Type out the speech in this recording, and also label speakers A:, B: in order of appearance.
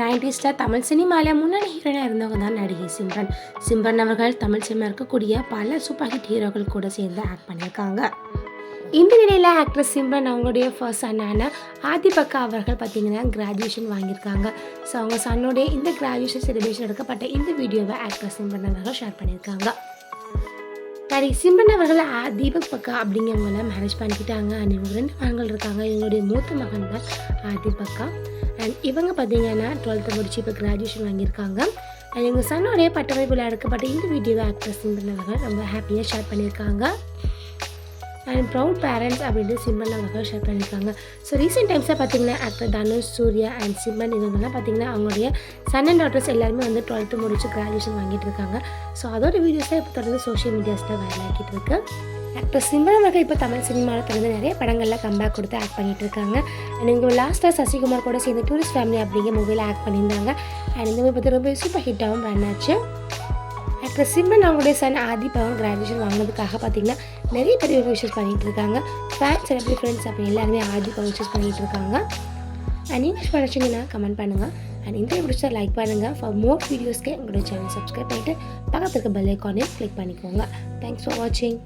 A: நைன்டிஸில் தமிழ் சினிமாவில் முன்னணி ஹீரோனாக இருந்தவங்க தான் நடிகை சிம்ரன். சிம்ரன் அவர்கள் தமிழ் சினிமா இருக்கக்கூடிய பல சூப்பர் ஹிட் ஹீரோக்கள் கூட சேர்ந்து ஆக்ட் பண்ணியிருக்காங்க. இந்த நிலையில் ஆக்ட்ரஸ் சிம்ரன் அவங்களுடைய ஃபர்ஸ்ட் சன்னான ஆதிபக்கா அவர்கள் பார்த்தீங்கன்னா கிராஜுவேஷன் வாங்கியிருக்காங்க. ஸோ அவங்க சன்னுடைய இந்த கிராஜுவேஷன் செலிப்ரேஷன் எடுக்கப்பட்ட இந்த வீடியோவை ஆக்ட்ரஸ் சிம்ரன் அவர்கள் ஷேர் பண்ணியிருக்காங்க. சாரி சிம்பன் அவர்கள் ஆ- தீபக் பக்கா அப்படிங்கிறவங்கள மேரேஜ் பண்ணிக்கிட்டாங்க. அண்ட் இவங்க ரெண்டு மகன்கள் இருக்காங்க. இவங்களுடைய மூத்த மகன் தான் ஆதிப் அண்ட் இவங்க பார்த்தீங்கன்னா டுவெல்த்து முடிச்சு இப்போ கிராஜுவேஷன் வாங்கியிருக்காங்க. அண்ட் எங்கள் சன்னோடைய பட்டமை விழா எடுக்கப்பட்ட இந்த வீடியோவை ஆக்டர் சிம்பன் அவர்கள் ரொம்ப ஹாப்பியாக ஷேர் பண்ணியிருக்காங்க. அண்ட் ப்ரௌட் பேரண்ட்ஸ் அப்படின்ட்டு சிம்மன் அவர்கள் ஷேர் பண்ணியிருக்காங்க. ஸோ ரீசெண்ட் டைம்ஸில் பார்த்தீங்கன்னா ஆக்டர் தனுஷ் சூர்யா அண்ட் சிம்மன் இவங்கெல்லாம் பார்த்தீங்கன்னா அவங்களுடைய சன் அண்ட் டாட்டர்ஸ் எல்லாருமே வந்து டுவெல்த்து முடிச்சு கிராஜுவேஷன் வாங்கிட்டு இருக்காங்க. ஸோ அதோட வீடியோஸை இப்போ தொடர்ந்து சோஷியல் மீடியாஸில் வைரல் ஆகிட்டு இருக்கு. ஆக்டர் சிம்மன் அவர்கள் இப்போ தமிழ் சினிமாவில் தொடர்ந்து நிறைய படங்களில் கம்பேக் கொடுத்து ஆக்ட் பண்ணிட்டு இருக்காங்க. அண்ட் இவங்க லாஸ்ட்டாக சசிகுமார் கூட சேர்ந்து டூரிஸ்ட் ஃபேமிலி அப்படிங்கிற மூவியில் ஆக்ட் பண்ணியிருந்தாங்க. அண்ட் இந்த மூவி பற்றி ரொம்ப சூப்பர் ஹிட்டாகவும் ரன் ஆச்சு. ஆக்டர் சிம்மன் அவங்களுடைய சன் ஆதி பவன் கிராஜுவேஷன் வாங்கினதுக்காக பார்த்தீங்கன்னா நிறைய பேர் இவங்க விஷஸ் பண்ணிகிட்டு இருக்காங்க. ஃபேன்ஸ் செலிபிரிட்டி ஃப்ரெண்ட்ஸ் அப்படி எல்லாருமே ஆதிப் விஷஸ் பண்ணிகிட்டு இருக்காங்க. அண்ட் நீங்கள் படிச்சிங்கன்னா கமெண்ட் பண்ணுங்கள் அண்ட் இந்த பிடிச்சா லைக் பண்ணுங்கள் ஃபார் மோர் வீடியோஸ்க்கு எங்களுடைய சேனல் சப்ஸ்கிரைப் பண்ணிட்டு பக்கத்துக்கு பெல் ஐக்கானையும் கிளிக் பண்ணிக்கோங்க. தேங்க்ஸ் ஃபார் வாட்சிங்